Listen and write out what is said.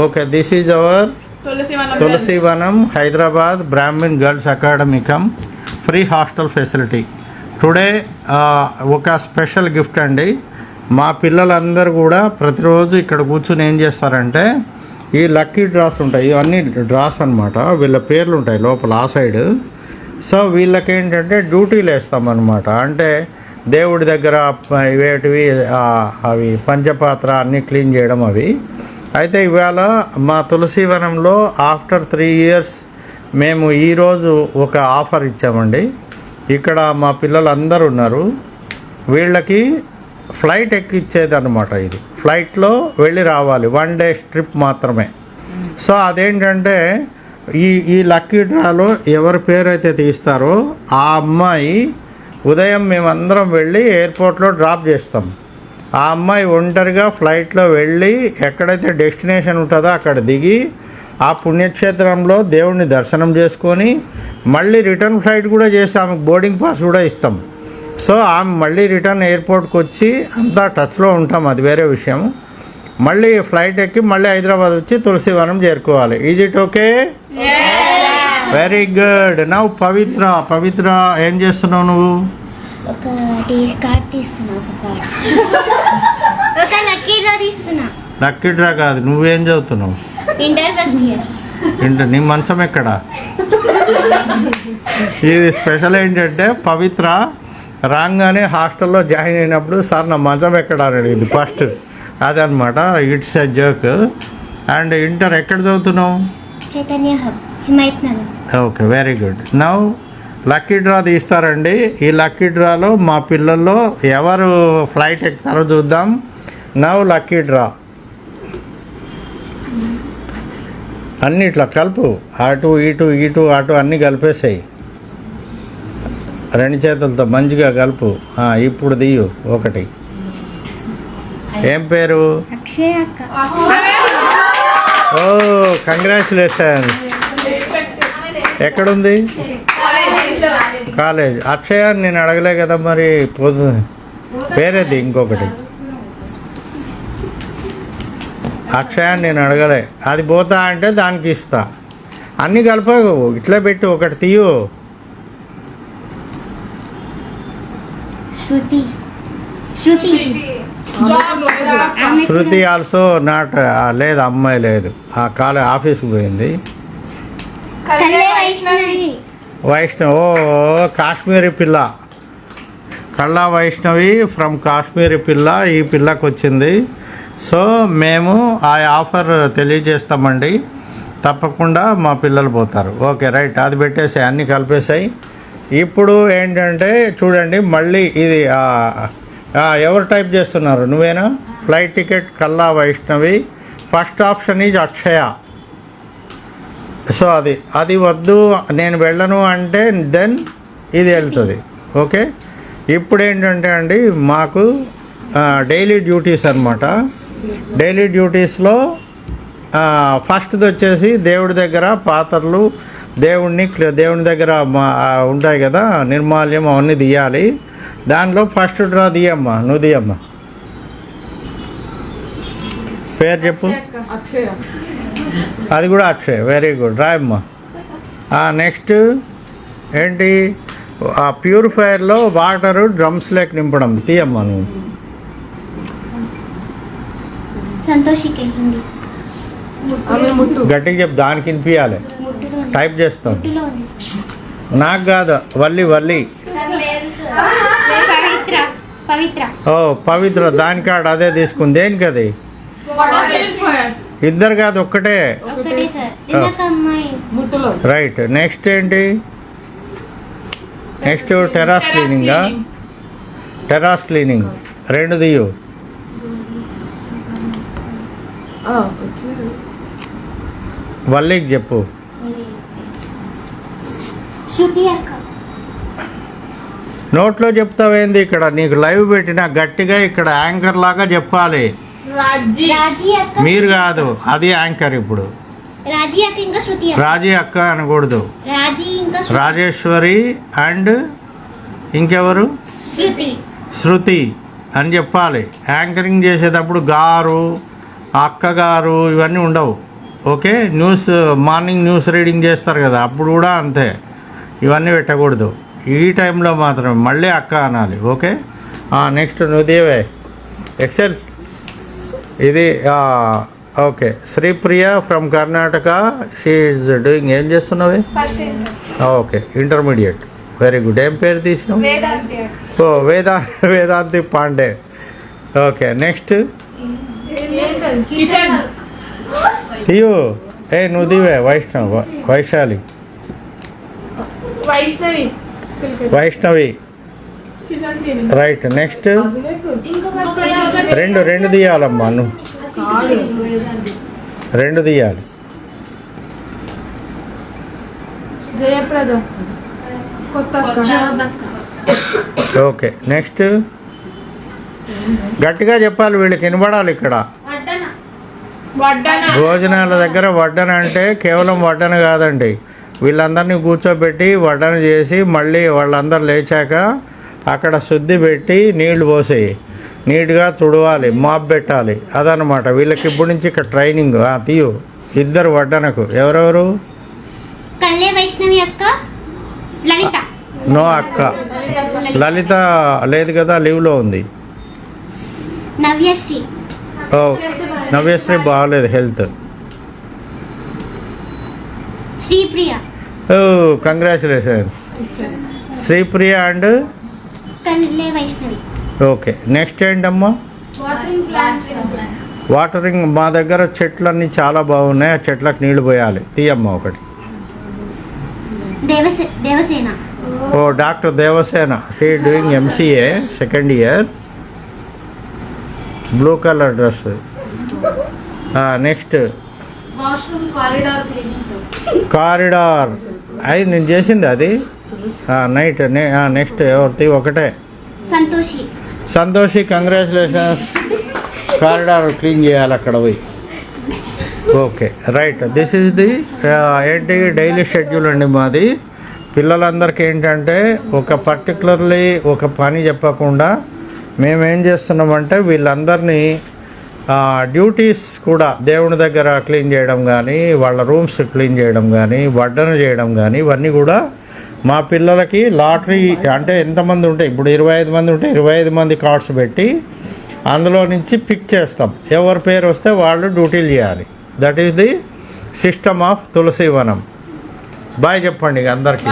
Okay this is our Tulasi Vanam Tulasivanam Hyderabad Brahmin girls అకాడమికం free hostel facility. Today ఒక special gift అండి. మా పిల్లలందరూ కూడా ప్రతిరోజు ఇక్కడ కూర్చుని ఏం చేస్తారంటే ఈ లక్కీ డ్రాస్ ఉంటాయి ఇవన్నీ డ్రాస్ అన్నమాట. వీళ్ళ పేర్లు ఉంటాయి లోపల ఆ సైడ్. సో వీళ్ళకి ఏంటంటే డ్యూటీలు వేస్తామన్నమాట. అంటే దేవుడి దగ్గర ఇవేటివి అవి పంచపాత్ర అన్నీ క్లీన్ చేయడం అవి. అయితే ఇవాళ మా తులసీవనంలో ఆఫ్టర్ త్రీ ఇయర్స్ మేము ఈరోజు ఒక ఆఫర్ ఇచ్చామండి. ఇక్కడ మా పిల్లలు అందరూ ఉన్నారు. వీళ్ళకి ఫ్లైట్ ఎక్కిచ్చేది అనమాట ఇది. ఫ్లైట్లో వెళ్ళి రావాలి. వన్ డే ట్రిప్ మాత్రమే. సో అదేంటంటే ఈ ఈ లక్కీ డ్రాలో ఎవరి పేరు అయితే తీస్తారో ఆ అమ్మాయి ఉదయం మేమందరం వెళ్ళి ఎయిర్పోర్ట్లో డ్రాప్ చేస్తాం. ఆ అమ్మాయి ఒంటరిగా ఫ్లైట్లో వెళ్ళి ఎక్కడైతే డెస్టినేషన్ ఉంటుందో అక్కడ దిగి ఆ పుణ్యక్షేత్రంలో దేవుణ్ణి దర్శనం చేసుకొని మళ్ళీ రిటర్న్ ఫ్లైట్ కూడా చేసి ఆమెకు బోర్డింగ్ పాస్ కూడా ఇస్తాం. సో ఆమె మళ్ళీ రిటర్న్ ఎయిర్పోర్ట్కి వచ్చి అంతా టచ్లో ఉంటాం అది వేరే విషయం. మళ్ళీ ఫ్లైట్ ఎక్కి మళ్ళీ హైదరాబాద్ వచ్చి తులసివనం చేరుకోవాలి. Is it okay very good నవ్వు పవిత్ర పవిత్ర ఏం చేస్తున్నావు నువ్వు? ఒక టీ కార్డ్ తీస్తున్నా ఒక కార్డ్. ఒక లక్కీ డ్రా తీస్తున్నా. లక్కీ డ్రా కాదు నువ్వేం చదువుతున్నావు? Inter first year. ఏంటి నీ మంచం ఎక్కడ? ఇది స్పెషల్ ఏంటంటే పవిత్ర రాగానే హాస్టల్లో జాయిన్ అయినప్పుడు సార్ నా మంచం ఎక్కడ? అని అడిగింది ఫస్ట్. అదనమాట it's a joke. And inter ఎక్కడ చదువుతున్నావు? Chaitanya hub Himayatnagar. Okay very good. Now lucky draw తీస్తారండి. ఈ లక్కీ డ్రాలో మా పిల్లల్లో ఎవరు ఫ్లైట్ ఎక్కుతారో చూద్దాం. Now lucky draw. అన్ని ఇట్లా కలుపు. అటు ఇటు ఇటు అటు అన్నీ కలిపేసాయి. రెండు చేతులతో మంచిగా కలుపు. ఇప్పుడు దియు ఒకటి. ఏం పేరు? ఓ కంగ్రాచులేషన్స్ ఎక్కడుంది? కాలేజ్. అక్షయ నేను అడగలే కదా మరి పోతుంది వేరేది ఇంకొకటి. అక్షయ నేను అడగలే. అది పోతా అంటే దానికి ఇస్తా. అన్నీ కలపకు ఇట్లా పెట్టి ఒకటి తీయు. శృతి. ఆల్సో నాట్ లేదు అమ్మాయి లేదు. ఆ కాలేజ్ ఆఫీస్కి పోయింది. వైష్ణవి వైష్ణవ్ ఓ కాశ్మీరీ పిల్ల. కళ్ళా వైష్ణవి ఫ్రమ్ కాశ్మీరీ పిల్ల ఈ పిల్లకు వచ్చింది. సో మేము ఆ ఆఫర్ తెలియజేస్తామండి. తప్పకుండా మా పిల్లలు పోతారు. Okay right. అది పెట్టేసాయి అన్నీ కలిపేసాయి. ఇప్పుడు ఏంటంటే చూడండి మళ్ళీ ఇది ఎవరు టైప్ చేస్తున్నారు? నువ్వేనా? ఫ్లైట్ టికెట్ కల్లా Vaishnavi. First option is Akshaya. So అది అది వద్దు నేను వెళ్ళను అంటే దెన్ ఇది వెళ్తుంది. ఓకే? ఇప్పుడు ఏంటంటే అండి మాకు డైలీ డ్యూటీస్ అనమాట డైలీ డ్యూటీస్లో ఫస్ట్ది వచ్చేసి దేవుడి దగ్గర పాత్రలు దేవుణ్ణి దేవుని దగ్గర మా- ఉంటాయి కదా నిర్మాల్యం అవన్నీ తీయాలి. దానిలో ఫస్ట్ డ్రా తీయమ్మా నువ్వు తీయమ్మా. పేరు చెప్పు. అక్షయ. అది కూడా అక్షయ్. వెరీ గుడ్ రాయమ్మా నెక్స్ట్ ఏంటి? ఆ ప్యూరిఫైయర్లో వాటర్ డ్రమ్స్ లేక నింపడం. తీయమ్మా నువ్వు. గట్టిగా చెప్పు దానికి వినిపించాలి టైప్ చేస్తాం. నాకు కాదు వల్లి వల్లి. ఓ పవిత్ర దానికాడ అదే తీసుకుంది. దేనికి అది ఇద్దరు కాదు ఒక్కటే. రైట్. నెక్స్ట్ ఏంటి? నెక్స్ట్ టెరాస్ క్లీనింగా టెరాస్ క్లీనింగ్. రెండు దియు వల్లికి చెప్పు. నోట్లో చెప్తావేంది ఇక్కడ? నీకు లైవ్ పెట్టినా గట్టిగా ఇక్కడ యాంకర్ లాగా చెప్పాలి. మీరు కాదు అది యాంకర్ ఇప్పుడు. రాజీ అక్క ఇంకా శృతి అక్క. రాజీ అక్క అనకూడదు. రాజీ ఇంకా శృతి. రాజేశ్వరి అండ్ ఇంకెవరు? శృతి. శృతి అని చెప్పాలి. యాంకరింగ్ చేసేటప్పుడు గారు అక్కగారు ఇవన్నీ ఉండవు. Okay? News morning news reading చేస్తారు కదా అప్పుడు కూడా అంతే. ఇవన్నీ పెట్టకూడదు. ఈ టైంలో మాత్రం మళ్ళీ అక్క అనాలి. ఓకే? నెక్స్ట్ నువ్వు దేవే. ఎక్సెల్. ఇది okay. Sripriya from Karnataka she doing ఏం చేస్తున్నావే? ఓకే. ఇంటర్మీడియట్ వెరీ గుడ్ ఏం పేరు తీసినావు? వేదాంతి. ఓ వేదా వేదాంతి పాండే. ఓకే. నెక్స్ట్ కిషన్. తీయు ఏ నువ్వు దివే వైష్ణవ్ వైశాలి. వైష్ణవి. వైష్ణవి. రైట్ నెక్స్ట్ రెండు రెండు తీయాలమ్మా నువ్వు. రెండు తీయాలి. ఓకే నెక్స్ట్ గట్టిగా చెప్పాలి వీళ్ళకి వినబడాలి ఇక్కడ. భోజనాల దగ్గర వడ్డన అంటే కేవలం వడ్డన కాదండి. వీళ్ళందరినీ కూర్చోబెట్టి వడ్డన చేసి మళ్ళీ వాళ్ళందరూ లేచాక అక్కడ శుద్ధి పెట్టి నీళ్ళు పోసి నీట్గా తుడవాలి మాప్ పెట్టాలి. అదనమాట వీళ్ళకి ఇప్పటి నుంచి ఇక్కడ ట్రైనింగ్. ఆ, తీయు. ఇద్దరు వడ్డనకు. ఎవరెవరు? కళ్యాణ వైష్ణవి అక్క లలిత. నో అక్క. లలిత లేదు కదా లీవ్లో ఉంది. నవ్యశ్రీ. ఓ నవ్యశ్రీ బాగాలేదు health. Sripriya. Oh congratulations Sripriya and Vaishnavi. Okay next ఏంటమ్మా? వాటరింగ్ మా దగ్గర చెట్లన్నీ చాలా బాగున్నాయి ఆ చెట్లకు నీళ్ళు పోయాలి. తీయమ్మ ఒకటి. దేవసేన. ఓ doctor Devasena he doing MCA second year blue colour dress next. Corridor cleaning corridor అది నేను చేసింది అది. నైట్ నెక్స్ట్ ఎవరిది? ఒకటే. Santoshi. Santoshi congratulations corridor clean చేయాలి అక్కడ పోయి. Okay right this is the ఏంటి? డైలీ షెడ్యూల్ అండి మాది. పిల్లలందరికీ ఏంటంటే ఒక పర్టికులర్లీ ఒక పని చెప్పకుండా మేము ఏం చేస్తున్నామంటే వీళ్ళందరినీ డ్యూటీస్ కూడా దేవుని దగ్గర క్లీన్ చేయడం కానీ వాళ్ళ రూమ్స్ క్లీన్ చేయడం కానీ వడ్డన చేయడం కానీ ఇవన్నీ కూడా మా పిల్లలకి లాటరీ అంటే ఎంతమంది ఉంటే ఇప్పుడు ఇరవై ఐదు మంది ఉంటే ఇరవై ఐదు మంది కార్డ్స్ పెట్టి అందులో నుంచి పిక్ చేస్తాం. ఎవరి పేరు వస్తే వాళ్ళు డ్యూటీలు చేయాలి. That is the system of Tulasi Vanam. Bye చెప్పండి అందరికీ.